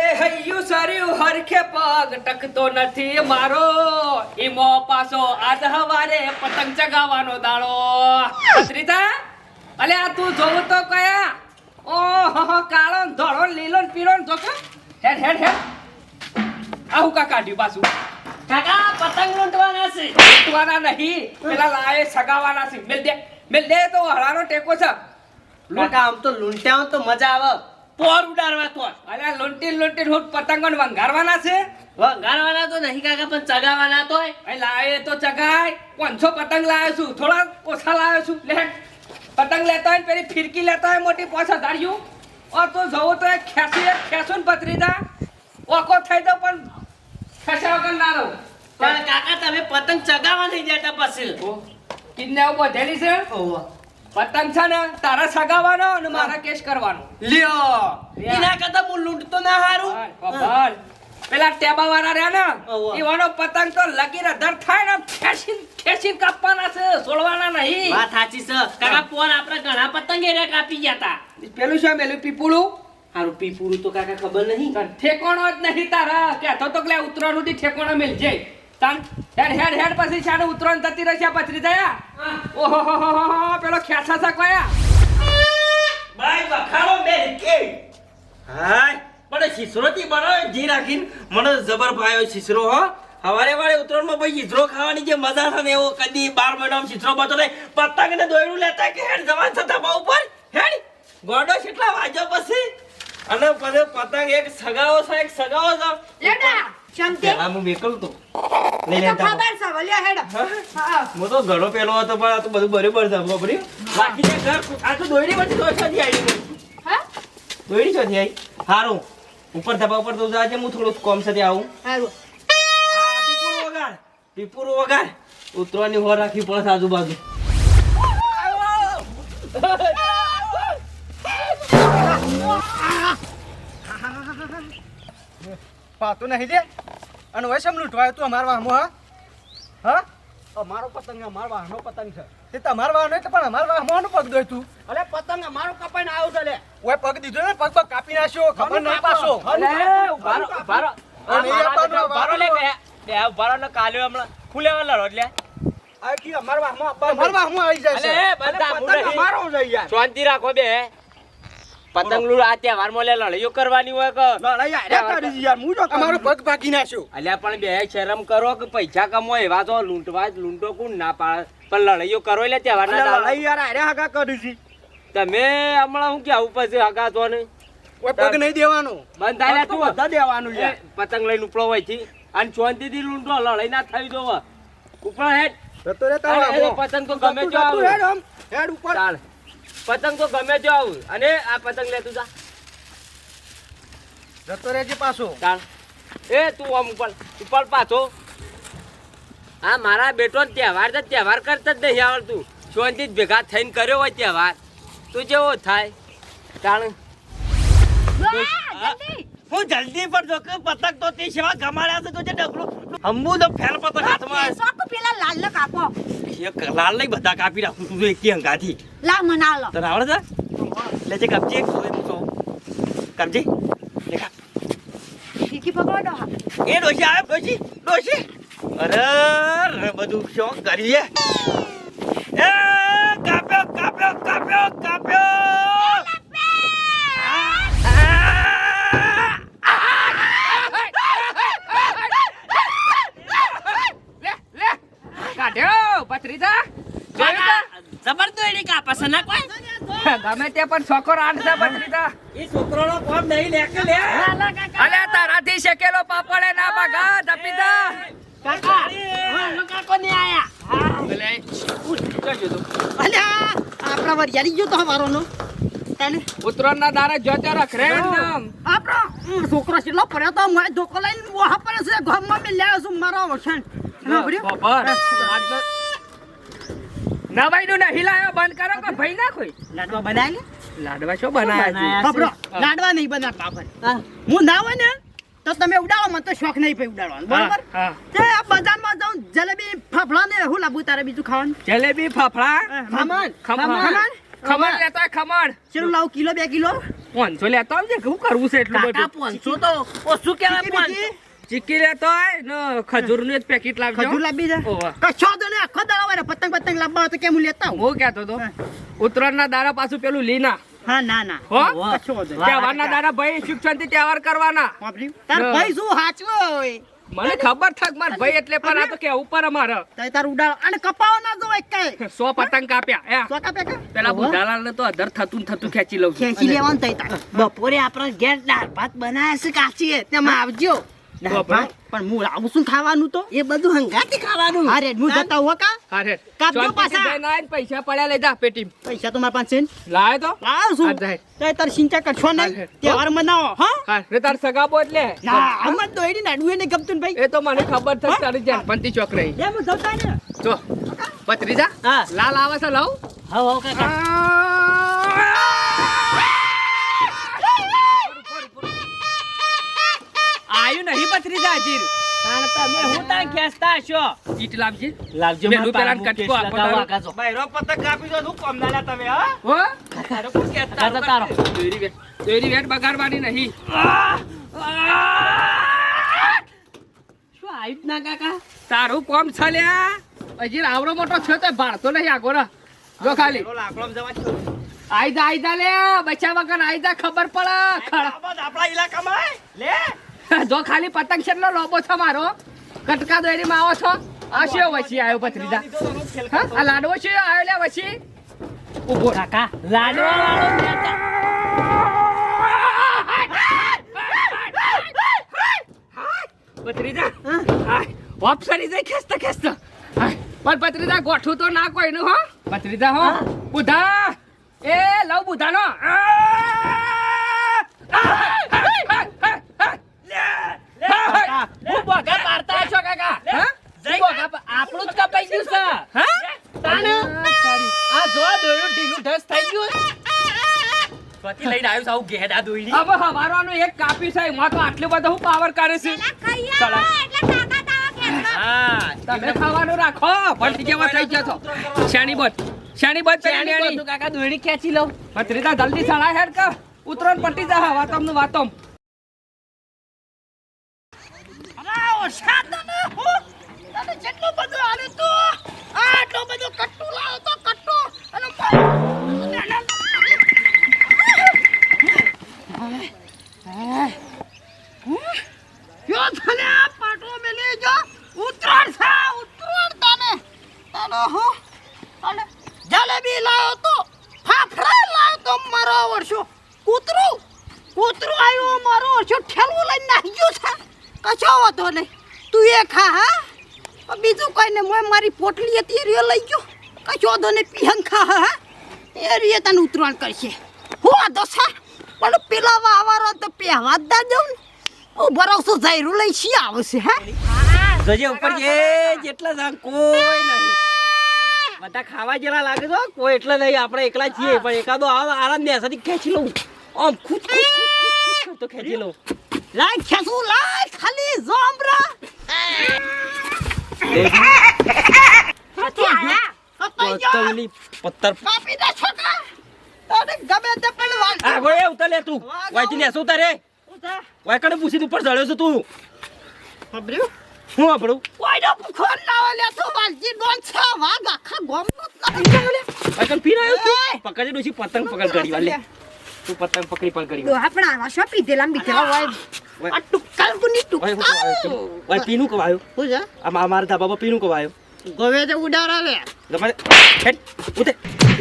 એ હૈયું સર્યું હરખે પગ ટકતો નથી મારો. ઈમો પાછો આજ હવારે પતંગ ચગાવવાનો દાડો. પત્રિતા અલે આ તું જોવું તો કયા? ઓહો કાળો ધોળો લીલો ને પીળો તો હેડ હેડ હેડ. આવું કા કાઢ્યું પાછું? કાકા પતંગ લૂંટવાના છે. લૂંટવાના નહીં. પેલા લાએ સગાવાના છે. મેલ દે મેલ દે તો હળાનો ટેકો છે. કાકા આમ તો લૂંટ્યા તો મજા આવે. પોર ઉડાડવા તો અલે લૂંટી લૂંટી હું પતંગો વંગારવાના છે? વંગારવાના તો નહીં કાકા પણ ચગાવવાના તો લાવે તો ચગાય. પાંચસો પતંગ લાવ્યો છું. થોડા ઓછા લાવ્યો છું. લે પતંગ લેતા હોય પેલી ફિરકી લેતા હોય મોટી પાંચ ધાર્યું ઓર તો જવું તો ખેંચી ખેંચું ને પતરીદા ઓકો થઈ દો પણ ખેંચ્યા વગર ના રહું. પણ કાકા તમે પતંગ ચગાવવા નહીં જતા પછી. કિડનેપ બધેલી છે? પતંગ છે ને તારા સગાવાનો અને મારા કેસ કરવાનો. લ્યો. એના કરતા હું લૂંટતો ના હારું. ખબર પેલા ટેબા વાળા રહ્યા ને એવાનો પતંગ તો લગી અધર થાય ને ખેંચી ખેંચી કાપવાના છે છોડવાના નહીં. વાત સાચી છે. કાકા પોર આપણે ઘણા પતંગ એરે કાપી ગયા તા. પેલું શું પેલું પીપુડું હારું પી તો કાકા ખબર નહીં. ઠેકોણો જ નહીં તારા. કહેતો તો કે ઉતરણથી ઠેકોણો મિલજે. તાન હેડ હેડ હેડ પછી છાને ઉતરણ થતી રહેશે પથરી થયા? ઓહો હો. હો હો હો, પેલો ખેંચા સા કયા? ભાઈ બખાડો બે કે. હાય. પણ શીસરોથી બનાવે જી રાખીને. મને જબર ભાયો શીસરો હો. હવારે વાળે ઉત્તરાયણમાં ભાઈ શીસરો ખાવાની જે મજા છે ને એવો કદી બાર મહિનામાં શીસરો બતો નહીં. પતંગ ને દોયડું લેતા કે હેડ જવાન થતા બહુ ઉપર. હેડ ગોડો કેટલા વાજો પછી? અને પછી પતંગ એક સગાવો છે એક સગાવો છે. લેડા શાંતિ? હું તો. લઈ લેતા ખબર છે વલ્યા હેડ. હા? હું. તો ઘણો પેલો હતો પણ આ તો બધું બરોબર છે બબરી બાકી જે ઘર આ તો દોયડી માંથી તો છોડી આવી હા? દોયડી છોડી આવી હારું. ઉપર ધબા ઉપર તો જાજે હું થોડું કોમ સાથે આવું. હારું. વગાડ. પીપુરું વગાડ. ઉતરવાની હોર રાખવી પડે આજુબાજુ. પાતો નહીં દે. અને વૈસે એમ લૂંટવાય તું અમારા વાહમો હા? હા? અમારો પતંગ અમારો વાહનો પતંગ છે. તે તમારો વાહનો એટલે પણ અમારા વાહમાં પગ દોય તું અરે પતંગ અમારો કપાઈને આવ્યો છે લે. ઓય પગ દીધો ને પગ પગ કાપી નાખ્યો ખબર ના પાછો. અલે ઉભારો ઉભારો અને એ આપણને ઉભારો લે બે બે ઉભારો ને કાલ્યો હમણાં ખુલે લડો એટલે આ કી અમારો વાહમો અમારો વાહમો આવી જાય છે અલે, બધા. અમારો જઈ યાર શાંતિ રાખો બે. પતંગ લૂડ આ તહેવારમાં લે લડાઈઓ કરવાની હોય કે? લડાઈ કરી છે યાર હું જો અમારો પગ ભાગી નાખ્યો અલ્યા પણ બે શરમ કરો કે પૈસા કમો એવા તો લૂંટવા જ લૂંટો કોણ ના પાડે? પણ લડાઈઓ કરો એટલે તહેવારના અને દાડા. લડાઈ યાર આર્યા હગા કરી છે. તમે હમણાં હું કેવું પછી હગા છો ને? ઓય પગ નહીં દેવાનો. બંધ થાય તું બધા દેવાનું યાર. પતંગ લઈને ઉપડો હોય છે અને શાંતિથી લૂંટો લડાઈ ના થઈ દો ઉપર હેડ. પતંગ તો ગમે તો હેડ ઉપર. ચાલ. પતંગ તો ગમે તે આવું. અને આ પતંગ લે તું જા. જતો રહેજે પાછો. ચાલ. એ તું આમ ઉપર ઉપર પાછો. આ મારા બેટો તહેવાર તો તહેવાર કરતા જ નહીં આવડતું. શાંતિ જ ભેગા થઈને કર્યો હોય તહેવાર. તું જેવો થાય. ચાલ. હું જલ્દી પર જો કે પતંગ તો તે સેવા ગમાડ્યા છે તો જે ડબલું હમું તો ફેર પતંગ હાથમાં પેલા લાલ કાપો. એક લાલ નહીં બધા કાપી રાખું એકી હંગાથી લા મના લો તને આવડે છે લે જે કાપજે એક સોય મૂકો કાપજે લે કાપ પકડો એ ડોશી આવે ડોશી ડોશી અરે બધું શું કરીએ એ કાપ્યો કાપ્યો કાપ્યો કાપ્યો કાઢ્યો પથરીદા જોયું જબરદસ્તી કાપા છે ના કોઈ ગમે તે પણ છોકરો આઠ છે પથરીદા એ છોકરાનો કોમ નહીં લે કે લે. અલે તારાથી શેકેલો પાપડે ના ભાગા. ધપીદા કાકા હું કાકો ને આયા. અલ્યા આપણા વરિયાળી ગયો તો અમારો નો તને ઉતરણ ના દારે જોતે રખરે નામ આપણો છોકરો કેટલો પડ્યો તો મારે ધોકો લઈને વહા પડે છે ગામમાં મેં લ્યા છું મારો વસણ બબર નવાઈ નું નહીં લાયો બંધ કરો કે ભાઈ ના કોઈ લાડવા બનાવી લાડવા શું બનાયા ખબરો લાડવા નહીં બના આપણે હું. ના હોય ને તો તમે ઉડાવો મને તો શોખ નહીં ભાઈ ઉડાડવાનો. બરાબર? તે આ બજારમાં જાઉં જલેબી ફાફડા ને હું લાબુ તારે બીજું ખાવાનું? જલેબી ફાફડા? ખમણ. ખમણ. ખમણ? લેતા ખમણ. ચેરું લાવ કિલો બે કિલો? પાંચસો લેતા આવજે શું કરવું છે એટલું બધું? પાંચસો તો શું કહેવાય પાંચસો? ચીકી લેતો હોય ને ખજૂરનું એક પેકેટ લાવજો. ખજૂર લાવી દે. કશો તો ને આખો દાડો વારે પતંગ પતંગ લાવવા તો કેમ હું લેતા હું કહેતો તો ઉત્તરાયણના દાડા પાછું પેલું લીના. હા ના ના. હો? દાડા ભાઈ શિક્ષણથી તહેવાર કરવાના. તાર ભાઈ શું હાચવો હોય? મને ખબર થાક માર ભાઈ એટલે પણ આ તો કે ઉપર અમારે. તાર ઉડાડો. અને કપાવો ના જો એક કઈ. સો પતંગ કાપ્યા એ 100 કાપ્યા પેલા બુઢાલાલ ને તો અધર થતું થતું ખેંચી લઉં ખેંચી લેવાનું તઈ તાર. બપોરે આપણે ઘેર દાળ ભાત બનાયા છે કાચી તેમાં આવજો. પણ હું આવું શું ખાવાનું તો? એ બધું હંગાતી ખાવાનું. અરે હું જતા હો કા? અરે કાપજો પાછા. જઈને પૈસા પડ્યા લઈ જા પેટી પૈસા તો મારા પાસે છે ને. લાવે તો? લાવ શું? તે તાર સિંચા કરશો ને તહેવાર મનાવો હા? હા રે તાર સગાબો એટલે ના આમાં તો એડી નાડું ને ગમતું ને ભાઈ. એ તો મને ખબર છે તારી જાન પંતી ચોક રહી એમ જતા ને જો પત્રીજા હા. લાલ આવે છે લાવ. હા હા કાકા. તમે હું તાણ ખેંચતા હશો ઈટ લાવજે. લાવજો મેં રૂપિયા કટકો આપો તારો. બૈરો પતંગ કાપી દો શું કોમ ના લ્યા તમે હા? હો? તારો તારો દોરી વેટ દોરી વેટ બગાડવાની નહીં. શું આવ્યું ના કાકા? તારું કોમ છે હજી આવડો મોટો છે તો ભાડતો નહીં આગો જો ખાલી. લાકડો જવા છો આઈ જા લે બચ્ચા વગર આઈ ખબર પડે. આપણા ઇલાકામાં લે. જો ખાલી પતંગ છે લોબો છે મારો. કટકા દોરીમાં આવો છો. આ શેવ વચ્ચે આવ્યો હા આ લાડવો છે આવ્યો લે વચ્ચે ઊભો કાકા લાડવા વાળો પથરીદા જાય ખેંચતા ખેંચતા. પણ પત્રીજા ગોઠું તો ના કોઈનું હો. પત્રીજા હો. બુધા. એ લવ બુધાનો. કાકા, હું બોગા પાડતા હશો કાકા હા? હું બોગા પા- આપણું જ કપાઈ ગયું છે. હા? તાણ. આ જો દોયડું ઢીલું ઢસ થઈ ગયું પતિ લઈને આવ્યો છું આવું ઘેડા હવે હવારવાનું એક કાપી છે એમાં તો આટલું બધું પાવર કરે છે. હા તમે ખાવાનું રાખો ભલતી જેવા થઈ ગયા છો. શાની બધ શાની બધ પેલી ચાણી નેની. બધું કાકા દોયડી ખેંચી લઉં ભત્રીજા જલ્દી સળા હેડ કર. ઉતરોન પટ્ટી જા વાતમનું વાતમ. મારો વર્ષો કૂતરું? કૂતરું મારો વર્ષો ઠેલવું લઈને નાહી ગયું છે? કશો વાંધો નહીં. તું એ ખા, હા? બીજું કઈ ને મોય મારી પોટલી હતી, એ રીયો લઈ ગયો. કશો વાંધો નહીં. પીહન ખા, હા એ રીએ તને ઉતરાણ કરશે. હું વાંધો છે પણ પેલા વાવારો તો પહેવા જ દા દઉં ને. હું ભરોસો જાયરું લઈ શી આવશે, હે? જજે ઉપર જે જેટલા કોઈ નહીં. બધા ખાવા જેવા લાગે છો કોઈ એટલે નહીં આપણે એકલા છીએ. પણ એકાદો આવો આરામ ને ખેંચી લઉં. આમ ખુદ તો ખેંચી લઉં. લાય ખેસું લાય ખાલી જોમરા. પત્તર દે છોકરા તને ગમે તે. પણ વાત આ ગોળે ઉતર લે તું વાંચી લેશું તારે વાય કને પૂછી ઉપર ચડ્યો છું તું. ખબર્યું હું આપણું કોઈનો ભૂખો ના હોય લે તો વાલજી ડોન છે વાગ આખા ગોમ નો નથી લે. વાય કને પીર આવ્યો તું પકડી ડોસી પતંગ પકડ કરી વાલે તું પતંગ પકડી પણ કરી આપણે આવા શો પીધેલા બીધેલા હોય? વાય આ ટુક્કલ કવાયો તું? વાય પીનું કવાયો. હું જા. આ મારા ધાબા પર પીનું કવાયો. ગવે તે ઉડારા લે તમારે હેડ ઉતર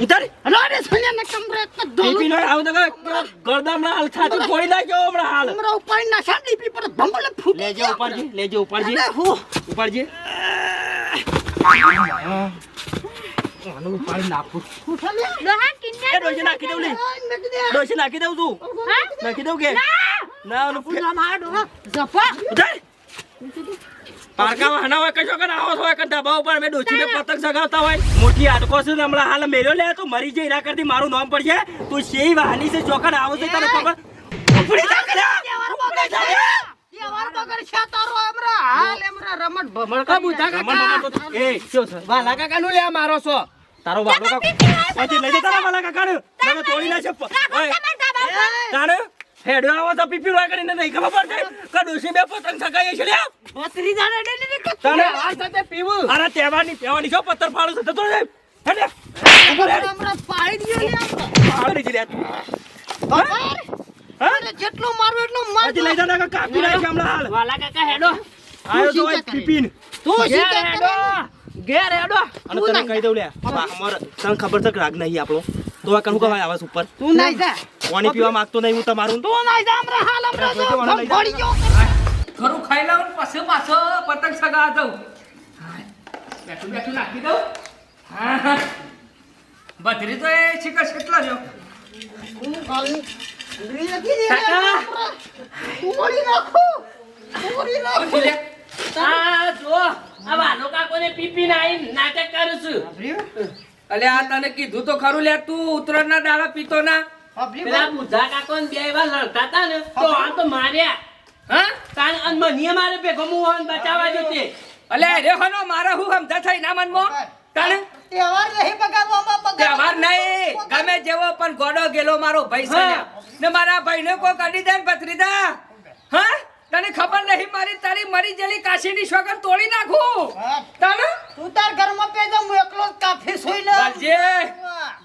ઉતર. રોડે સોનિયા ને કમરે તો પી ધોલું. પીનો આવ તો ગરદામણા હાલ છાતી ફોડી નાખ્યો હમણાં હાલ. કમરા ઉપર ના સાડી પી પર ભંગોલે ફૂટી લેજે ઉપાડજે લેજે ઉપાડજે. અરે હું? ઉપાડજે. આનું ઉપાડી નાખું. નાખી દઉં લે. નાખી ડોશી નાખી દઉં તું. નાખી દઉં કે? ના. પૂરા માર ડોહા. જપા ઉતાર પારકામાં હના હોય કશો કે ના હોય કે ધાબા ઉપર અમે ડોશીને પતંગ સગાવતા હોય. મોટી આડકો છે ને હમણાં હાલ મેલ્યો લે તો મરી જઈ એના કરતી મારું નામ પડશે. તું શેઈ વાહની છે ચોકન આવો છે તને ખબર? ઉપડી જા કરે તહેવાર વગર છે તહેવાર વગર છે તારો એમરા હાલ એમરા રમણ ભમણ આ બુધા તો- એ કેવું છે? વાલા કાકા નું લે મારો છો તારો વાલો કા પછી લઈ જતા માલા કાકાને. નકર તોડી નાખશે ઓય. તાણે? હેડો આવો તો પીપી રોય કરીને નહીં ખબર બે પતંગ છે લ્યા. ને આ સાથે પીવું. અરે તો હેડ. હમણાં પાડી જી અરે જેટલો મારવો એટલો માર લઈ જતા કાપી નાખશે હમણાં હાલ. વાલા કાકા હેડો. આયો તો પીપીન. તું ઘેર હેડો. ઘેર હેડો. અને તને કહી દઉં લે અમાર તને ખબર તક રાગ નહીં આપણો? તો આ કનું કમાય આવાસ ઉપર તું નાઈ જા. પાણી પીવા માંગતો નહીં હું તમારું. તું નાઈ જા અમરા હાલ અમરા જા. ભળી ગયો. ખરું ખાઈ લાવ પાછો પાછો પતંગ સગા દઉં બેઠું બેઠું નાખી દઉં. હા તો એ શિખર કેટલા રહ્યો. હું ખાલી ઉંગળી નથી દે કાકા. નાખો. ઉંગળી નાખો. આ જો. આ વાલો કાકોને પીપી નાઈ નાટક કરું છું. અલે આ તને કીધું તો ખરું લે તું ઉત્તરાયણના દાડા પીતો ના. પેલા બુધા કાકો ને બે વાર લડતા હતા ને તો આ તો માર્યા. હા? તાન અન મને મારે ભેગો હું હોન બચાવવા જો તે અલે રે હનો મારા હું સમજા થઈ ના મનમાં? તાણે તહેવાર નહીં બગાડવામાં બગાડ. તહેવાર નહીં. ગમે જેવો પણ ગોડો ગેલો મારો ભાઈ છે ને મારા ભાઈને કોઈ કાઢી દે ને ભત્રીજા. હા? તને ખબર નહીં મારી તારી મરી જેલી કાશીની શોગન તોડી નાખું? તને તું તાર ઘરમાં પેજા હું એકલો જ કાફી સુઈ લે બાલજી,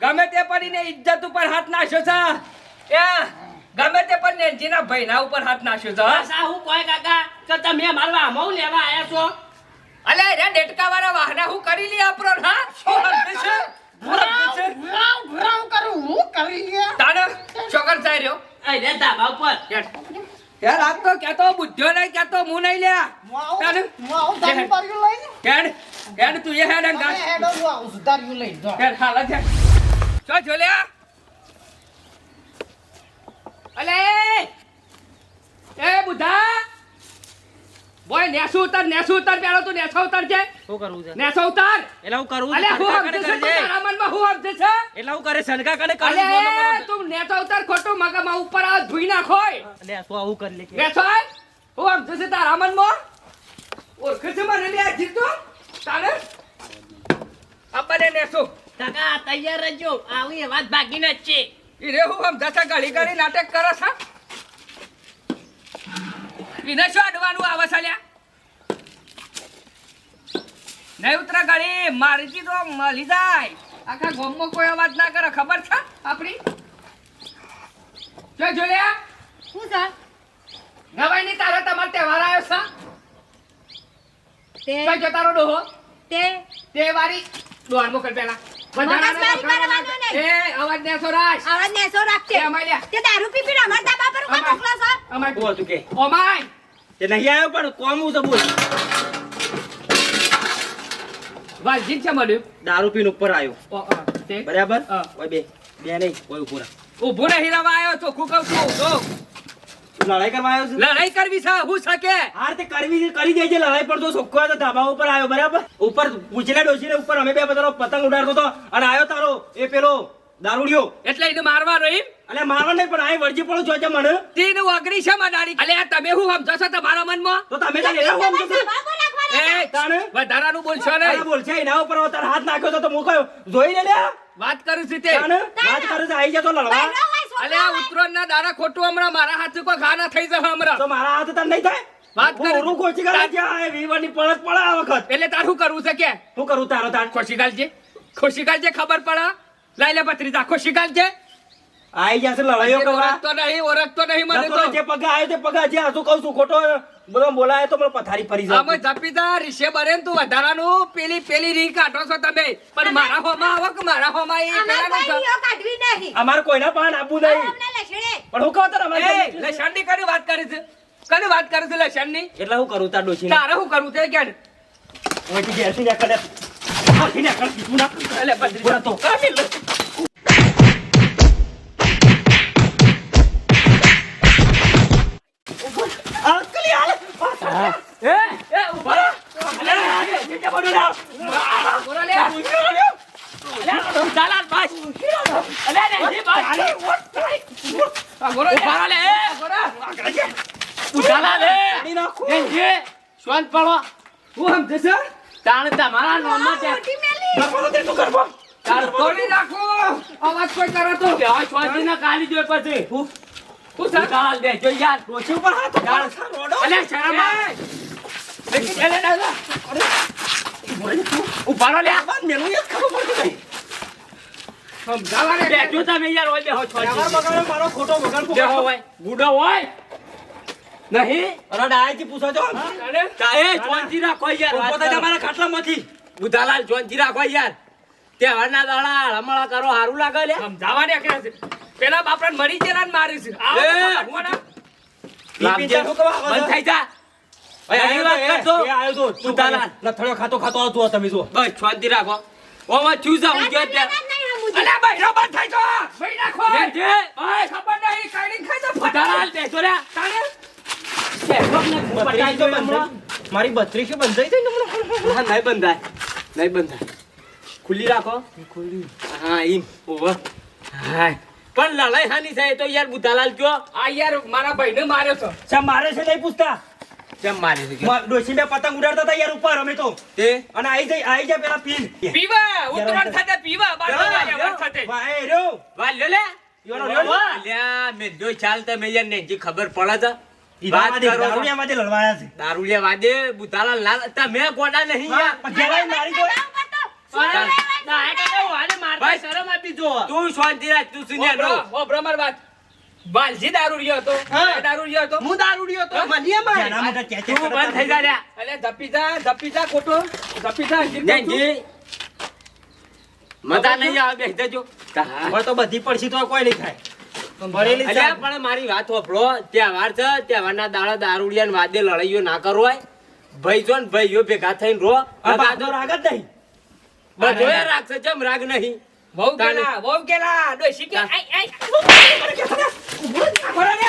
ગમે તે પડીને ઇજ્જત ઉપર હાથ નાખ્યો છે. એ ગમે તે પણ નેનજીના ભાઈના ઉપર હાથ નાખ્યો છે. આ હું કોઈ કાકા કે તમે મારવા આમાં લેવા આયા છો? અલે રે ડેટકા વાળા વાહના હું કરી લી આપરો હા? શું હદે છે? ભરાવ ભરાવ કરું હું કરી લે તાણે શોગન જાય રહ્યો. એ રે ધાબા ઉપર. યાર આજ તો ક્યાં તો બુદ્ધ્યો નહીં ક્યાં તો મું નહીં આવું તાને હું આવું દારૂ બારીઓ લઈને? હેડ હેડ તું એ હેડ અંગા હેડ હું આવું સુધાર દારૂ લઈ જો. કેડ હાલ છે ચો જોલ્યા અલે! એ બુધા! બોય નેસો ઉતર નેસો ઉતર પેલો તું નેસો ઉતર છે. શું કરવું છે? નેસો ઉતર. એટલે હું કરું? અલે હું હમજે છે તારા મનમાં હું હમજે છે? એટલે હું કરે? સનકા કને અલે તું નેસો ઉતર ખોટું મગમાં ઉપર આ ધુઈ નાખોય અલે શું આવું કરી લે? કે નેસો હું હમજે છે તારા મનમાં? ઓળખે છે મને લે આ જીતો તારે? અબ્બાને નેસો. કાકા તૈયાર રહેજો. આવી એ વાત ભાગીને જ છે. ઈ રે હું સમજા છે ઘડી ઘડી નાટક કરે છે. એને શું અડવાનું આવે છે લ્યા? નહીં ઉતરા ગાડી મારી તો મળી જાય. આખા ગોમમાં કોઈ અવાજ ના કરે ખબર છે આપણી? જો જો શું છે? નવાઈ ની તારે તમારો તહેવાર આવ્યો છે? તે જતા જો તારો ડોહો? તે તે વારી દોડ મોકલ પેલા મગજમારી કરવાનો નહીં. એ અવાજ ને સોરાશ આવાજ નેસો રાખશે એ અમાય તે દારૂ પી પીને અમારા ધાબા પર કોણ મોકલો છો અમાય શું હતું કે? ઓમાય તે નહીં આવ્યો પણ કોમ હું તો બોલ. વાલજીત છે મળ્યું દારૂ પીને ઉપર આવ્યો. તે. બરાબર. ઓય બે બે નહીં ઓય ઉપર ઊભો ઊભો નહીં રવા આવ્યો છું જો. તું લડાઈ કરવા આવ્યો છે? લડાઈ કરવી છે હું શકે? હાર તે કરવી કરી દેજે લડાઈ પર તો સોખો હતો ધાબા ઉપર આવ્યો બરાબર? ઉપર પૂછેલા ડોશીને ઉપર અમે બે બધાનો પતંગ ઉડાડતો હતો અને આવ્યો તારો એ પેલો દારૂડિયો. એટલે એને મારવાનો એમ? અલે મારવા નહીં પણ આ વળજી પડો જોજે મને. તીન ઓગરી છે મારી અલે આ તમે હું સમજો છો તમારા મનમાં? તો તમે તારે એના સમજો છો એ તાણે? વધારાનું બોલશો ને નહીં. બોલ છે એના ઉપર તાર હાથ નાખ્યો તો તો હું કહ્યું જોઈ લે લે. વાત કરું છું તે. વાત કરું છું આઈ જતો લડવા. અલે આ હોય. ઉત્તરોણના દાડા ખોટું હમણાં મારા હાથે કોઈ ઘા ના થઈ જવા હમણાં. તો મારા હાથે તને નહીં થાય? વાત હું કરે. ઓરું કોચી કરે આ વીવાની પડત પડે આ વખત. એટલે તાર શું કરવું છે કે? શું કરું તારો તાર. ખુશી ગાલજે ખુશી ગાલજે ખબર પડે? લાઈ લે પત્રીજા ખુશી ગાલજે આઈ જશે લડાઈઓ કરવા. તો નહીં ઓળખતો નહીં મને તો. જે પગા આવ્યો તે પગા જે હાથું કહું છું ખોટો બધો બોલાય તો મને પથારી ફરી અમે જાય જપીતા રીશે બરે તું વધારાનું. પેલી પેલી રી કાઢો છો તમે. પણ મારા હોમાં આવો કે મારા હોમાં એ પેલા કાઢવી નહીં. અમાર કોઈના પાન આપવું નહીં. પણ હું કહું તો અમારે અમારે લસણની કરી વાત કરી છે? કને વાત કરી છે લસણની? એટલે હું કરું તાર ડોશી તારે હું કરવું છે કે ઓયથી ઘેરથી નીકળે. હાથી નીકળ. તું ના. એટલે પત્રીજા તો. કાપી તમારા નાખો અવાજ કોઈ કરે તો. કાલી જોઈ પછી. હું સર ઉતાવળ બેસજો યાર ડોશી ઉપર હાથ ચાલ. ચાલ રોડો. અલે શરમ આવે. અલે દાદા ઊભા રહો લ્યા. આવાજ મેલું એ જ ખબર પડતી નહીં. સમજાવા ને બેઠો તમે યાર ઓય બેહો છો વ્યવહાર બગાડ્યો, મારો ખોટો વગર બેહો હોય ગુડો હોય. નહીં? અરે ડાયાથી પૂછો છો? અરે. ચાહે જોનજી રાખો યાર પોતા વાત થઈ જા કરો. મારા ખાટલામાંથી બુધાલાલ જોનજી રાખો યાર. તહેવારના દાડા હળમળા કરો હારું લાગે લે. સમજાવા ને કે પેલા બાપરાને મરી ગયેલા ને મારી છે. એ, શું? બંધ થઈ જા. એ તો, એ તો. શું. ખાતો ખાતો આવતો તમે જુઓ. બસ શાંતિ રાખો. ઓમાં થયું જા હું ગયો ત્યાં. અલે બૈરો બંધ થઈ જો બઈ નાખો. લે જે. ભાઈ ખબર નહીં કાઢી ખાઈ તો તાણે? બત્રીસ તો રે તારે મારી બત્રીસ બંધ થઈ ગઈ ને હમણાં. ના, નહીં બંધાય. નહીં બંધાય. ખુલ્લી રાખો. હા એમ ઓવર હા પણ લડાઈ હાની થાય તો યાર બુધાલાલ કયો? આ યાર મારા ભાઈને માર્યો છે. ચમ મારે છે નહીં પૂછતા? ચમ મારે છે? મા- ડોશી બે પતંગ ઉડાડતા હતા યાર ઉપર અમે તો. તે અને આઈ જઈ આઈ જા પેલા પીન. પીવા ઉતરાણ થતે પીવા બાર થતે વાહ, રહ્યો. વાલ લે. મેં જે ખબર પડે. લડવાયા છે. દારૂડિયા વાદે બુધાલાલ ના તમે ગોડા નહીં યાર. મારી તો ભાઈ શરમ આપી જો તું શાંતિ રાખ તું સુનિયા નો ઓ બ્રહ્મર વાત. વાલજી દારૂ રહ્યો હતો. દારૂ રહ્યો હતો. હું દારૂડિયો તો મને માર નાના મોટા ચેચે તું બંધ થઈ જા લ્યા. અલે ધપી જા ધપી જા ખોટો. ધપી જા જીત મજા નહીં આવે બેસી જજો. હવે તો બધી પડશી તો કોઈ નહીં થાય ભરેલી અલ્યા ચા. પણ મારી વાત હોભળો. તહેવાર છે તહેવારના દાડા દારૂડિયા ને વાદે લડાઈઓ ના કરો હોય. ભાઈ જો ને ભાઈઓ ભેગા થઈને રો આ બાપનો રાગ જ નહીં. બધોય રાખશે ચમ રાગ નહીં. વહુ. ગેલા વહુ ગેલા ડોશી કે આઈ આઈ મારે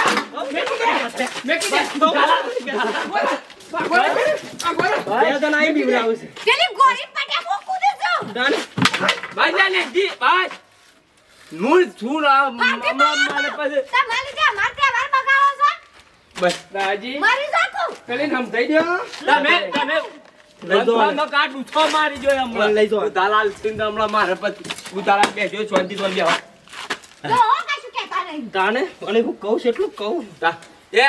બસ દાજી મરી જાતું પેલી સમજાઈ દો તમે તમે લઈ દો કાટ ઉછો મારી જોય હમણાં. લઈ દો આને. ઉતાલાલ હમણાં મારે પછી ઉતાલાલ બેસ્યો શાંતિ તો બેહો તો હો કશું કહેતા નહીં તાને અને હું કહું છું એટલું કહું. એ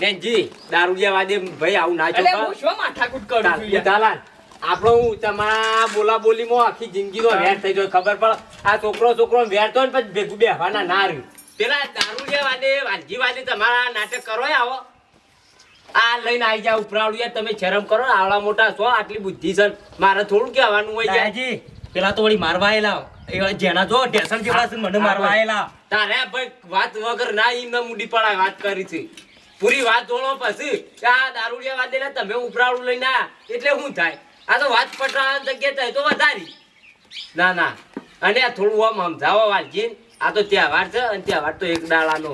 નેનજી દારૂડિયા વાદે ભાઈ આવું ના અલે હું શું માથાકૂટ કરું છું યાર? આપણો હું તમારા બોલા બોલીમાં આખી જિંદગીનો વેર થઈ જાય ખબર પડે? આ છોકરો છોકરો વેરતો ને પછી ભેગું બેહવાના ના રહ્યું. પેલા દારૂડિયા વાદે વાલજી વાદે તમારા નાટક કરો આવો. આ લઈને આવી જાવ ઉપરાવડિયા તમે શરમ કરો ને આવડા મોટા છો આટલી બુદ્ધિ છે. મારે થોડું કહેવાનું હોય દાદાજી પેલા તો વળી મારવા આયેલા. જેના જો ઢેસણ જેવડા છે મને મારવા આયેલા. તારે ભાઈ વાત વગર ના ઈ ન મુડી પડાય વાત કરી છે. પૂરી વાત જોડો પછી આ દારૂડિયા વાદેલા તમે ઉપરાળું લઈને આયા એટલે શું થાય. આ તો વાત પટરાવાની જગ્યા થાય તો વધારી. ના ના. અને આ થોડું આમ સમજાવો વાલજી. આ તો તહેવાર છે અને તહેવાર તો એક દાડાનો.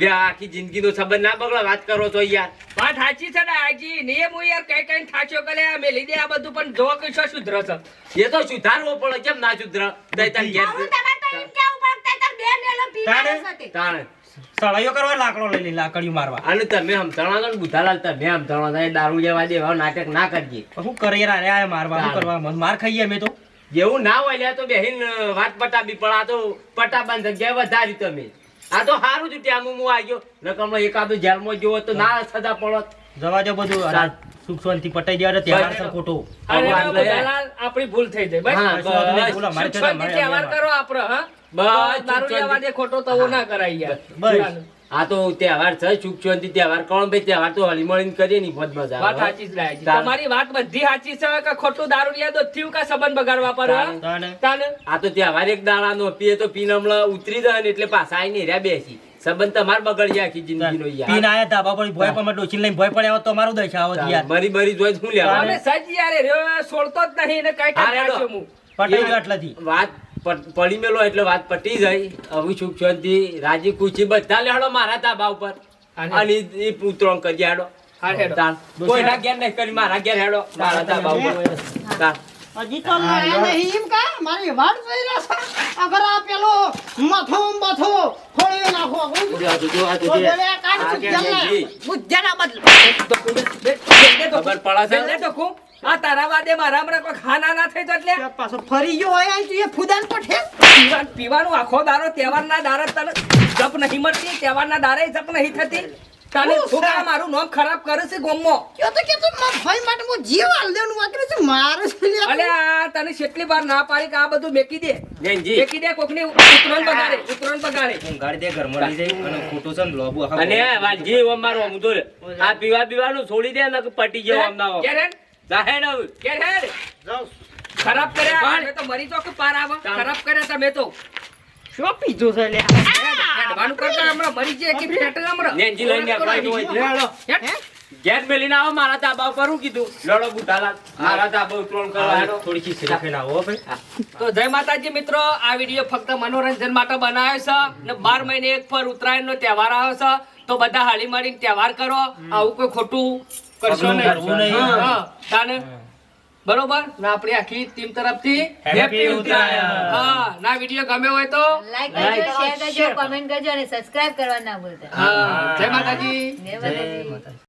જે આખી જિંદગીનો સંબંધ ના બગડે વાત કરો છો યાર. વાત સાચી છે ને આજી નિયમ હું યાર કઈ કઈ થાચો કરે આ મેલી દે આ બધું પણ જો કે શું સુધરે છે? એ તો સુધારવો પડે કેમ ના સુધરે? દૈતન તને ઘેર આવું તમારે તો એમ કેવું પડે તાર બે મેલો પીવાનો તાણે? સળાઈઓ કરવા લાકડો લઈ લી લાકડીઓ મારવા. અને તમે સમજાણો છો ને બુધાલાલ તમે સમજાણો છો એ દારૂડિયા વાદે એવા નાટક ના કરજે શું કરે યાર આ મારવા કરવા? માર ખાઈએ અમે તો. જેવું ના હોય લે તો બેહીન વાત પટાવી પણ આ તો પટાબાન જગ્યાએ વધારી તમે. આ તો સારું જ ત્યાં હું આવ્યો. નકર એકાદો જેલમાં જોવો તો ના સજા પડત. જવા જો બધું સુખ શાંતિ પટાઈ દેવા તહેવાર છે ખોટો. આપણી ભૂલ થઈ જાય. બસ. તો કરો આપણે હા? બસ, તો ખોટો તવો ના કરાય યાર. બસ. આ તો તહેવાર છે સુખ શાંતિ તહેવાર. કોણ ભાઈ તહેવાર તો હળીમળીને કરીએ ની બહુ મજા વાત સાચી રાયજી. તમારી વાત બધી સાચી છે કે ખોટું દારૂડિયા તો થયું કે સંબંધ બગાડવા પર તાન. આ તો તહેવાર એક દાડાનો પીએ તો પીન હમણાં ઉતરી જાય ને એટલે પાછા આવીને રહ્યા બેસી. સંબંધ તમારે બગડી આખી જિંદગી નો યાર. આયા ધાબા પર ભોય પર ડોસી લઈને ભોય પડ્યા તો મારું દશા આવો યાર. મરી મરી જોઈ શું લેવા અમે સજ યાર રે છોડતો જ નહીં ને કઈ. થાચ્યો હું. પટાઈ ગયો એટલાથી વાત પડી મેલો એટલે વાત પટી જાય હવે સુખ શાંતિ રાજી ખુશી બધા લેડો મારા તાબા ઉપર અને એ પુત્રો કરી હેડો હા, હેડો. તાન. કોઈના ઘેર નહીં કરી મારા ઘેર હેડો મારા તાબા ઉપર હજી તો નહીં કા મારી વાટ જોઈ રહ્યા અગર આ પેલો મથો મથો ખોળી નાખો આ તો જોજો. આ કાઢ આ સુજ્જન ઘેર ને. જી. બુદ્ધના બદલે. તો કું. બે- બે- બે તો ખબર. પડે છે? તો. આ તારા વાદે મારા હમણાં કોઈ ખાના ના થઈ તો એટલે? પાછો ફરી ગયો હોય અહીં તું એ ફુદાન પઠે પીવા- પીવાનું આખો દારો તહેવારના દારે તને જપ નહીં મળતી તહેવારના દારે જપ નહીં થતી. તને શું મારું નામ ખરાબ કરે છે ગોમો. કયો તો કે તું મારા ભાઈ માટે હું જીવ હાલ દેવાનું વાકરે છે મારે છે અલે આ તને કેટલી વાર ના પાડી કે આ બધું મેકી દે. જૈનજી મેકી દે કોકની ઉતરણ બગાડે ઉતરણ બગાડે. ઊંઘાડી દે ઘરમાં લઈ જઈ અને ખોટો છે ને લોબુ અને વાલજી ઓ મારો આમ આ પીવા પીવાનું છોડી દે ને પટી જાવ આમ ના આમ. ઘેર હેડ, જાહે ને હવે. ઘેર હેડ. જાઉં. ખરાબ કર્યા પણ- તો મરી તો કે પાર આવો ખરાબ કર્યા તમે તો શું પીધું છે લે હેડવાનું કરતા હમણાં મરી જાય કે ફેટ હમણાં. નેનજી લઈને આપવાનું હોય છે. લે, હેડો. હેડ. ઘેર મેલીને આવો મારા તાબા ઉપર હું કીધું લડો બુધાલા મારા તાબા ઉતરોણ કરવા થોડી ખીચડી ખાઈને આવો ભાઈ તો જય માતાજી મિત્રો આ વીડિયો ફક્ત મનોરંજન માટે બનાવ્યો છે ને બાર મહિને એક પર ઉત્તરાયણ નો તહેવાર આવે છે તો બધા હળી મળીને તહેવાર કરો આવું કોઈ ખોટું કરશો નહીં. તાને? બરોબર? ના આપણી આખી ટીમ તરફથી Happy ઉત્તરાયણ. હા ના વીડિયો ગમ્યો હોય તો લાઈક કરજો શેર કરજો કમેન્ટ કરજો અને સબસ્ક્રાઇબ કરવા ના ભૂલતા. હા જય માતાજી. જય માતાજી.